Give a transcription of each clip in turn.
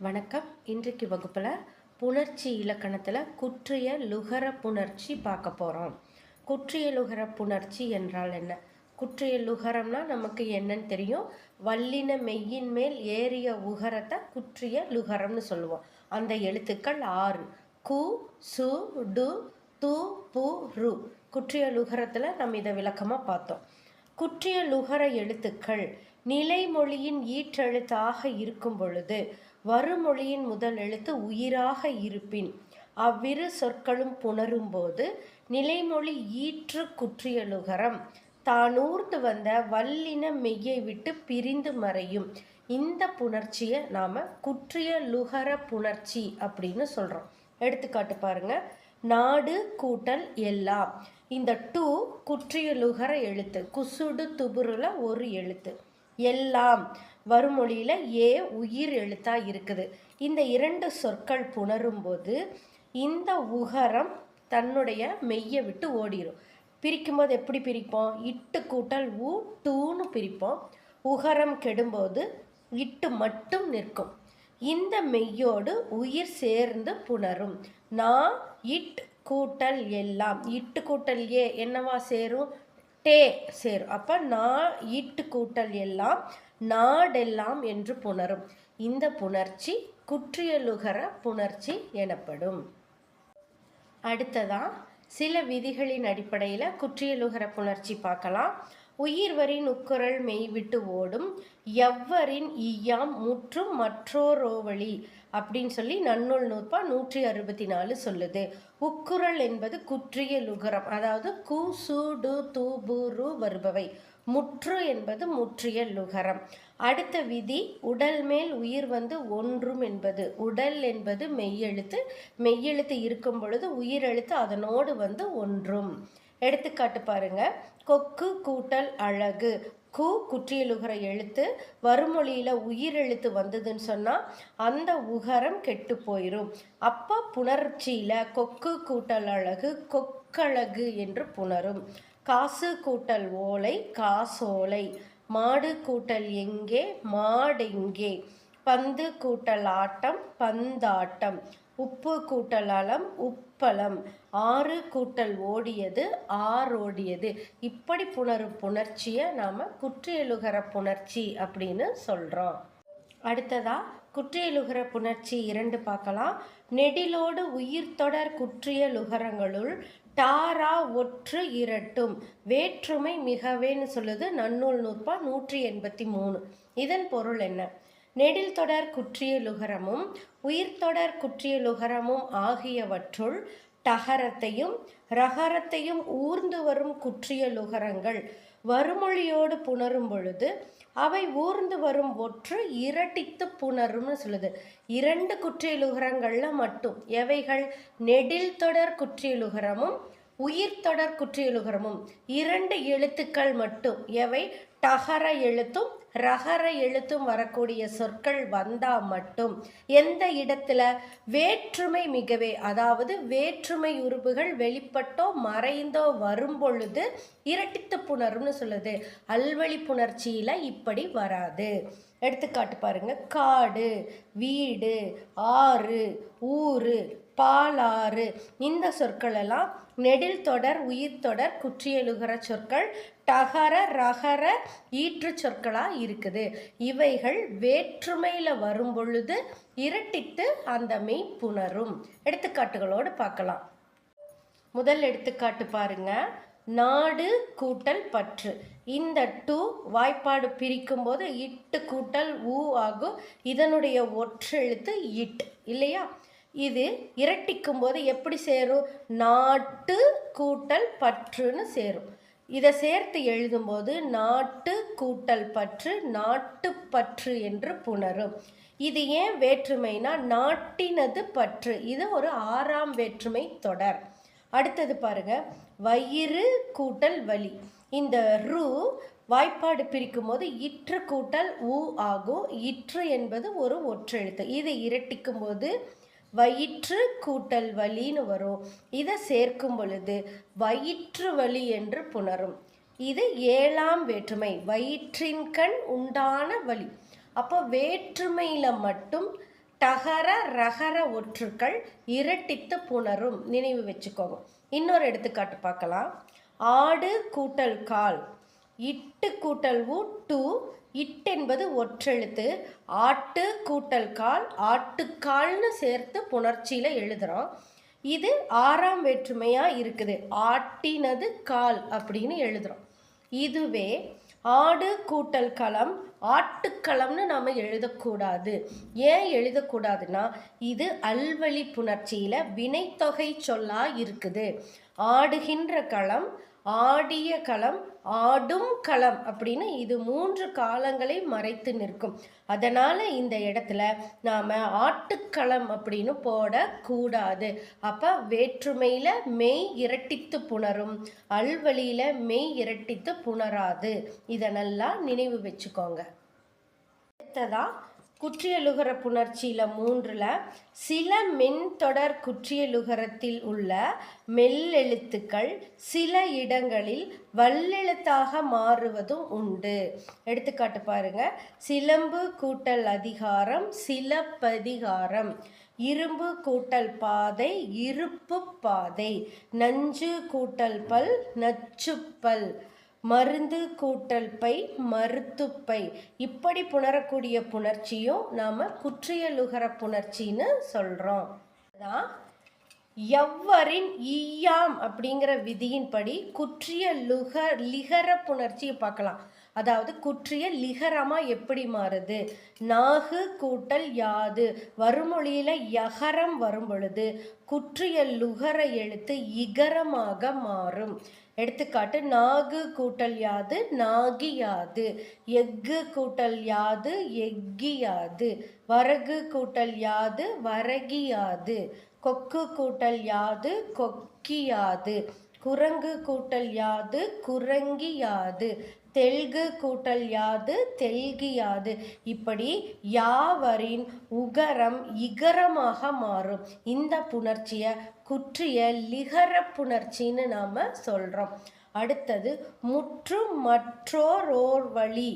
வணக்கம். இன்றைக்கு வகுப்பில் புணர்ச்சி இலக்கணத்தில் குற்றிய லுகர புணர்ச்சி பார்க்க போகிறோம் குற்றிய லுகர புணர்ச்சி என்றால் என்ன? குற்றிய லுகரம்னா நமக்கு என்னன்னு தெரியும். வல்லின மெய்யின் மேல் ஏறிய உகரத்தை குற்றிய லுகரம்னு சொல்லுவோம். அந்த எழுத்துக்கள் ஆறு. கு சு டு து பு ரு. குற்றிய லுகரத்தில் நம்ம இதை விளக்கமாக பார்த்தோம். குற்றிய லுகர எழுத்துக்கள் நிலைமொழியின் ஈற்றெழுத்தாக இருக்கும் பொழுது வருமொழியின் முதல் எழுத்து உயிராக இருப்பின். அவ்விரு சொற்களும் புணரும்போது நிலைமொழி ஈற்று குற்றியலுகரம். தானூர்ந்து வந்த வல்லின மெய்யை விட்டு பிரிந்து மறையும். இந்த புணர்ச்சியை நாம் குற்றிய லுகர புணர்ச்சி அப்படின்னு சொல்கிறோம் எடுத்துக்காட்டு பாருங்க. நாடு கூட்டல் எல்லாம். இந்த டூ குற்றியலுகர எழுத்து குசுடு துபுருல ஒரு எழுத்து. எல்லாம். வருமொழியில் ஏ உயிர் எழுத்தாக இருக்குது. இந்த இரண்டு சொற்கள் புணரும்போது இந்த உகரம் தன்னுடைய மெய்யை விட்டு ஓடிரும். பிரிக்கும்போது எப்படி பிரிப்போம்? இட்டு கூட்டல் ஊ டூன்னு பிரிப்போம். உகரம் கெடும்போது இட்டு மட்டும் நிற்கும். இந்த மெய்யோடு உயிர் சேர்ந்து புணரும். நான் இட் கூட்டல் எல்லாம். இட்டு கூட்டல் ஏ என்னவா சேரும்? டே சேரும். அப்போ நான் இட்டு கூட்டல் எல்லாம் நாடெல்லாம் என்று புணரும். இந்த புணர்ச்சி குற்றியலுகர புணர்ச்சி எனப்படும். அடுத்ததா சில விதிகளின் அடிப்படையில் குற்றியலுகர புணர்ச்சி பார்க்கலாம். உயிர்வரின் உக்குரல் மெய் விட்டு ஓடும் எவ்வரின் ஈயாம் முற்றும் மற்றோரோவழி அப்படின்னு சொல்லி நன்னூல் நூற்பா நூற்றி அறுபத்தி நாலு சொல்லுது. உக்குரல் என்பது குற்றிய லுகரம் அதாவது கு சு டு து பு ரு வருபவை. முற்று என்பது முற்றிய லுகரம் அடுத்த விதி உடல் மேல் உயிர் வந்து ஒன்றும் என்பது. உடல் என்பது மெய்யெழுத்து. மெய்யெழுத்து இருக்கும் பொழுது உயிரெழுத்து அதனோடு வந்து ஒன்றும். எடுத்துக்காட்டு பாருங்க. கொக்கு கூட்டல் அழகு. கு குற்றியலுகர எழுத்து. வருமொழியில் உயிரெழுத்து வந்ததுன்னு சொன்னால் அந்த உகரம் கெட்டு போயிடும் அப்போ புணர்ச்சியில் கொக்கு கூட்டல் அழகு கொக்கழகு என்று புணரும். காசு கூட்டல் ஓலை காசோலை. மாடு கூட்டல் எங்கே? மாடெங்கே? பந்து கூட்டல் ஆட்டம் பந்தாட்டம். உப்பு கூட்டல் அலம் உப்பளம். ஆறு கூட்டல் ஓடியது ஆறோடியது. இப்படி புணரும் புணர்ச்சியை நாம் குற்றியலுகர புணர்ச்சி அப்படின்னு சொல்கிறோம் அடுத்ததா குற்றியலுகர புணர்ச்சி இரண்டு பார்க்கலாம். நெடிலோடு உயிர் தொடர் குற்றியலுகரங்களுள் டாரா ஒற்று இரட்டும். வேற்றுமை மிகவேன்னு சொல்லுது நன்னூல் நூற்பா நூற்றி எண்பத்தி மூணு. இதன் பொருள் என்ன? நெடில் தொடர் குற்றியலுகரமும் உயிர்த்தொடர் குற்றியலுகரமும் ஆகியவற்றுள் டகரத்தையும் ரகரத்தையும் ஊர்ந்து வரும் குற்றியலுகரங்கள் வருமொழியோடு புணரும் பொழுது அவை ஊர்ந்து வரும் ஒற்று இரட்டித்து புணரும்னு சொல்லுது. இரண்டு குற்றியலுகரங்களில் மட்டும் எவைகள்? நெடில் தொடர் குற்றியலுகரமும் உயிர் தொடர் குற்றியலுகரமும். இரண்டு எழுத்துக்கள் மட்டும் எவை? டகர எழுத்தும் ரகர எழுத்தும் வரக்கூடிய சொற்கள் வந்தால் மட்டும். எந்த இடத்துல வேற்றுமை மிகவே அதாவது வேற்றுமை உறுப்புகள் வெளிப்பட்டோ மறைந்தோ வரும் பொழுது இரட்டித்து புணரும்னு சொல்லுது. அல்வழி புணர்ச்சியில் இப்படி வராது. எடுத்துக்காட்டு பாருங்க. காடு வீடு ஆறு ஊரு பாலாறு. இந்த சொற்கள் எல்லாம் நெடில் தொடர் உயிர் தொடர் குற்றியெழுகிற சொற்கள் டகர ரகர ஈற்று சொற்களாக இருக்குது. இவைகள் வேற்றுமையில் வரும் பொழுது இரட்டித்து அந்த மெய் புணரும். எடுத்துக்காட்டுகளோடு பார்க்கலாம். முதல் எடுத்துக்காட்டு பாருங்க. நாடு கூட்டல் பற்று. இந்த டூ வாய்ப்பாடு பிரிக்கும் போது இட்டு கூட்டல் ஊ ஆகும். இதனுடைய ஒற்றெழுத்து இட் இல்லையா? இது இரட்டிக்கும் போது எப்படி சேரும்? நாட்டு கூட்டல் பற்றுன்னு சேரும். இதை சேர்த்து எழுதும்போது நாட்டு கூட்டல் பற்று நாட்டு பற்று என்று புணரும். இது ஏன் வேற்றுமைனா நாட்டினது பற்று. இது ஒரு ஆறாம் வேற்றுமை தொடர். அடுத்தது பாருங்க. வயிறு கூட்டல் வலி. இந்த ரூ வாய்ப்பாடு பிரிக்கும் போது இற்று கூட்டல் ஊ ஆகும். இற்று என்பது ஒரு ஒற்றெழுத்து. இதை இரட்டிக்கும் போது வயிற்று கூட்டல் வலின்னு வரும். இதை சேர்க்கும் பொழுது வயிற்று வலி என்று புணரும். இது ஏழாம் வேற்றுமை வயிற்றின் கண் உண்டான வலி. அப்போ வேற்றுமையில் மட்டும் டகர ரகர ஒற்றுக்கள் இரட்டித்து புணரும். நினைவு வச்சுக்கோங்க. இன்னொரு எடுத்துக்காட்டு பார்க்கலாம். ஆடு கூட்டல் கால் இட்டு கூட்டல் ஊ டூ இட் என்பது ஒற்றெழுத்து. ஆட்டு கூட்டல் கால் ஆட்டுக்கால்னு சேர்த்து புணர்ச்சியில் எழுதுகிறோம் இது ஆறாம் வேற்றுமையாக இருக்குது. ஆட்டினது கால் அப்படின்னு எழுதுகிறோம் இதுவே ஆடு கூட்டல் களம் ஆட்டுக்களம்னு நாம் எழுதக்கூடாது. ஏன் எழுதக்கூடாதுன்னா இது அல்வழி புணர்ச்சியில் வினைத்தொகை சொல்லா இருக்குது. ஆடுகின்ற களம் ஆடிய களம் ஆடும் களம் அப்படின்னு இது மூன்று காலங்களை மறைத்து நிற்கும். அதனால் இந்த இடத்துல நாம் ஆட்டுக்களம் அப்படின்னு போடக்கூடாது. அப்போ வேற்றுமையில் மெய் இரட்டித்து புணரும் அல்வழியில் மெய் இரட்டித்து புணராது. இதை நல்லா நினைவு வச்சுக்கோங்க. அடுத்ததாக குற்றியலுகர புணர்ச்சியில் மூன்றில் சில மென்தொடர் குற்றியலுகரத்தில் உள்ள மெல்லெழுத்துக்கள் சில இடங்களில் வல்லெழுத்தாக மாறுவதும் உண்டு. எடுத்துக்காட்டு பாருங்க. சிலம்பு கூட்டல் அதிகாரம் சிலப்பதிகாரம் இரும்பு கூட்டல் பாதை இருப்பு பாதை. நஞ்சு கூட்டல் பல் நச்சுப்பல் மருந்து கூட்டல் பை மருத்துப்பை இப்படி புணரக்கூடிய புணர்ச்சியும் நாம் குற்றியலுகர புணர்ச்சின்னு சொல்கிறோம் அதான் எவ்வரின் ஈயாம் அப்படிங்கிற விதியின்படி குற்றிய லுக லிகர புணர்ச்சியை பார்க்கலாம். அதாவது குற்றிய லிகரமாக எப்படி மாறுது? நாகு கூட்டல் யாது. வருமொழியில் யகரம் வரும் பொழுது குற்றிய லுகர எழுத்து இகரமாக மாறும். எடுத்துக்காட்டு நாகு கூட்டல் யாது நாகி யாது. எஃகு கூட்டல் யாது எக்கியாது வரகு கூட்டல் யாது வரகி யாது. கொக்கு கூட்டல் யாது கொக்கியாது குரங்கு கூட்டல் யாது குரங்கி யாது. தெல்கு கூட்டல் யாது தெல்கியாது. இப்படி யாவரின் உகரம் இகரமாக மாறும். இந்த புணர்ச்சியை குற்றிய லிகர புணர்ச்சின்னு நாம் சொல்கிறோம் அடுத்தது முற்று மற்றோரோர் வழி.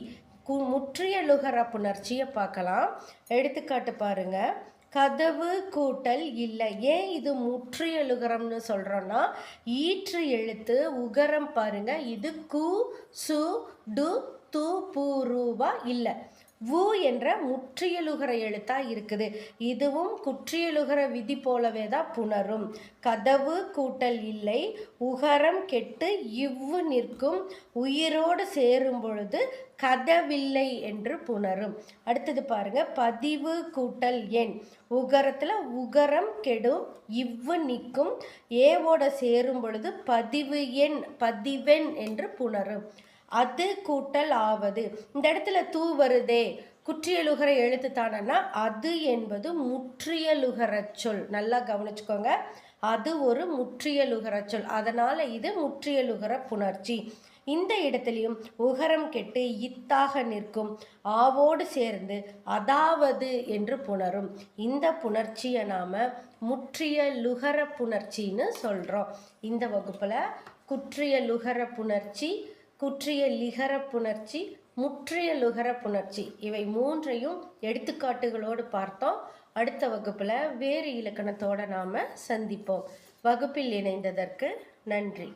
கு முற்றியலுகர புணர்ச்சியை பார்க்கலாம். எடுத்துக்காட்டு பாருங்கள் கதவு கூட்டல் இல்லை. ஏன் இது முற்றியலுகரம்னு சொல்கிறோன்னா ஈற்று எழுத்து உகரம் பாருங்க. இது கு சு டு து பூ ரூபா இல்லை. வு என்ற முற்றியலுகிற எழுத்தா இருக்குது. இதுவும் குற்றியலுகிற விதி போலவே தான் புணரும். கதவு கூட்டல் இல்லை உகரம் கெட்டு இவ்வு நிற்கும். உயிரோடு சேரும் பொழுது கதவில்லை என்று புணரும். அடுத்தது பாருங்க பதிவு கூட்டல் எண். உகரத்தில் உகரம் கெடும் இவ்வு நிற்கும். ஏவோட சேரும் பொழுது பதிவு எண் பதிவெண் என்று புணரும். அது கூட்டல் ஆவது. இந்த இடத்துல தூ வருதே. குற்றியலுகர எழுத்து தானன்னா அது என்பது முற்றியலுகர சொல். நல்லா கவனிச்சுக்கோங்க. அது ஒரு முற்றியலுகர சொல். அதனால் இது முற்றியலுகர புணர்ச்சி. இந்த இடத்துலையும் உகரம் கெட்டு இத்தாக நிற்கும். ஆவோடு சேர்ந்து அதாவது என்று புணரும். இந்த புணர்ச்சியை நாம் முற்றிய லுகர புணர்ச்சின்னு சொல்கிறோம் இந்த வகுப்பில் குற்றிய லுகர புணர்ச்சி குற்றிய லிகர புணர்ச்சி முற்றிய லுகர புணர்ச்சி. இவை மூன்றையும் எடுத்துக்காட்டுகளோடு பார்த்தோம். அடுத்த வகுப்பில் வேறு இலக்கணத்தோடு நாம் சந்திப்போம். வகுப்பில் இணைந்ததற்கு நன்றி.